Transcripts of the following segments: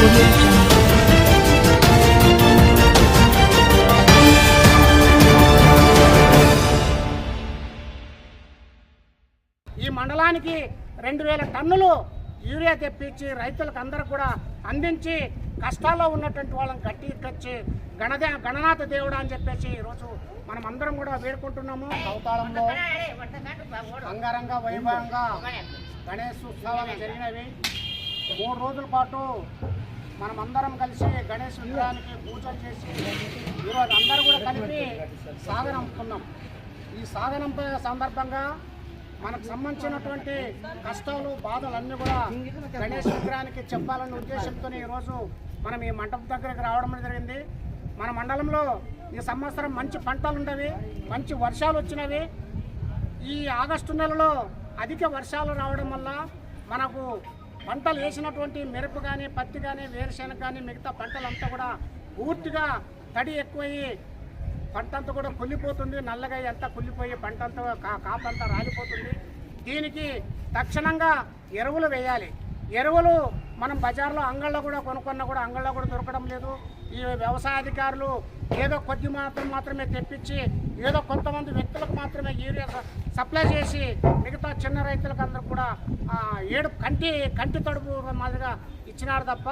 ఈ మండలానికి రెండు వేల టన్నులు యూరియా తెప్పించి రైతులకు అందరూ కూడా అందించి కష్టాల్లో ఉన్నటువంటి వాళ్ళని గట్టి ఎక్కొచ్చి గణదే గణనాథ దేవుడు అని చెప్పేసి ఈరోజు మనం అందరం కూడా వేడుకుంటున్నాము. అవతారంలో అంగరంగ వైభవంగా గణేష్ ఉత్సవాలు జరిగినవి. మూడు రోజుల పాటు మనం అందరం కలిసి గణేష్ విగ్రహానికి పూజలు చేసి ఈరోజు అందరూ కూడా కలిపి సాగనంపుకున్నాం ఈ సాగనంప సందర్భంగా మనకు సంబంధించినటువంటి కష్టాలు బాధలు అన్నీ కూడా గణేష్ విగ్రహానికి చెప్పాలనే ఉద్దేశంతో ఈరోజు మనం ఈ మంటపం దగ్గరికి రావడం జరిగింది. మన మండలంలో ఈ సంవత్సరం మంచి పంటలు ఉండవి మంచి వర్షాలు వచ్చినవి. ఈ ఆగస్టు నెలలో అధిక వర్షాలు రావడం వల్ల మనకు పంటలు వేసినటువంటి మిరప కానీ పత్తి కానీ వేరుశెనగ కానీ మిగతా పంటలంతా కూడా పూర్తిగా తడి ఎక్కువయ్యి పంట అంతా కూడా కుళ్ళిపోతుంది. నల్లగా అంతా కుళ్ళిపోయి పంట అంతా కా- కాపంతా రాలిపోతుంది. దీనికి తక్షణంగా ఎరువులు వేయాలి. ఎరువులు మనం బజార్లో అంగళ్ళలో కూడా కొనుక్కున్నా కూడా అంగళ్ళలో కూడా దొరకడం లేదు. ఈ వ్యవసాయ అధికారులు ఏదో కొద్ది మాత్రం మాత్రమే తెప్పించి ఏదో కొంతమంది వ్యక్తులకు మాత్రమే యూరియా సప్లై చేసి మిగతా చిన్న రైతులకు అందరూ కూడా ఏడు కంటి కంటి తడుపు మాదిరిగా ఇచ్చినారు తప్ప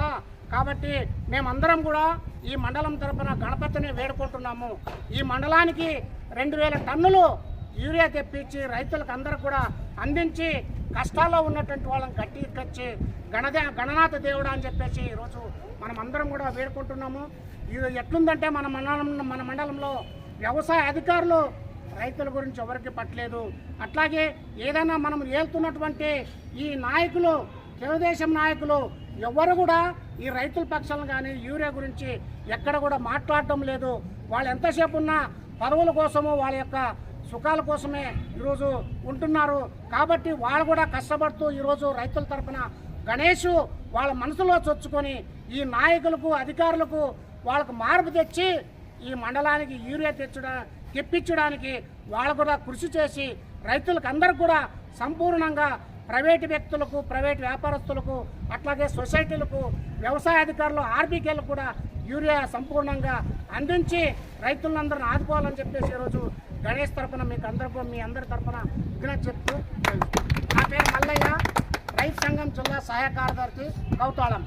కాబట్టి మేమందరం కూడా ఈ మండలం తరఫున గణపతిని వేడుకుంటున్నాము. ఈ మండలానికి రెండు వేల టన్నులు యూరియా తెప్పించి రైతులకు అందరూ కూడా అందించి కష్టాల్లో ఉన్నటువంటి వాళ్ళని గట్టి ఎక్కొచ్చి గణదే గణనాథ దేవుడు అని చెప్పేసి ఈరోజు మనం అందరం కూడా వేడుకుంటున్నాము. ఇది ఎట్లుందంటే మన మండలం మన మండలంలో వ్యవసాయ అధికారులు రైతుల గురించి ఎవరికి పట్టలేదు. అట్లాగే ఏదైనా మనం ఏలుతున్నటువంటి ఈ నాయకులు తెలుగుదేశం నాయకులు ఎవరు కూడా ఈ రైతుల పక్షాలను కానీ యూరియా గురించి ఎక్కడ కూడా మాట్లాడటం లేదు. వాళ్ళు ఎంతసేపు ఉన్నా పదవుల కోసము వాళ్ళ యొక్క సుఖాల కోసమే ఈరోజు ఉంటున్నారు. కాబట్టి వాళ్ళు కూడా కష్టపడుతూ ఈరోజు రైతుల తరపున గణేష్ వాళ్ళ మనసులో చొచ్చుకొని ఈ నాయకులకు అధికారులకు వాళ్ళకు మార్పు తెచ్చి ఈ మండలానికి యూరియా తెచ్చడా తెప్పించడానికి వాళ్ళు కూడా కృషి చేసి రైతులకు అందరికి కూడా సంపూర్ణంగా ప్రైవేటు వ్యక్తులకు ప్రైవేట్ వ్యాపారస్తులకు అట్లాగే సొసైటీలకు వ్యవసాయ అధికారులు ఆర్బీకేలకు కూడా యూరియా సంపూర్ణంగా అందించి రైతులందరిని ఆదుకోవాలని చెప్పేసి ఈరోజు గణేష్ తరఫున మీకు అందరికీ మీ అందరి తరఫున విజ్ఞప్తి చెప్తూ నా పేరు మల్లయ్య. రైతు సంఘం జిల్లా సహాయ కార్యదర్శి కౌతాళం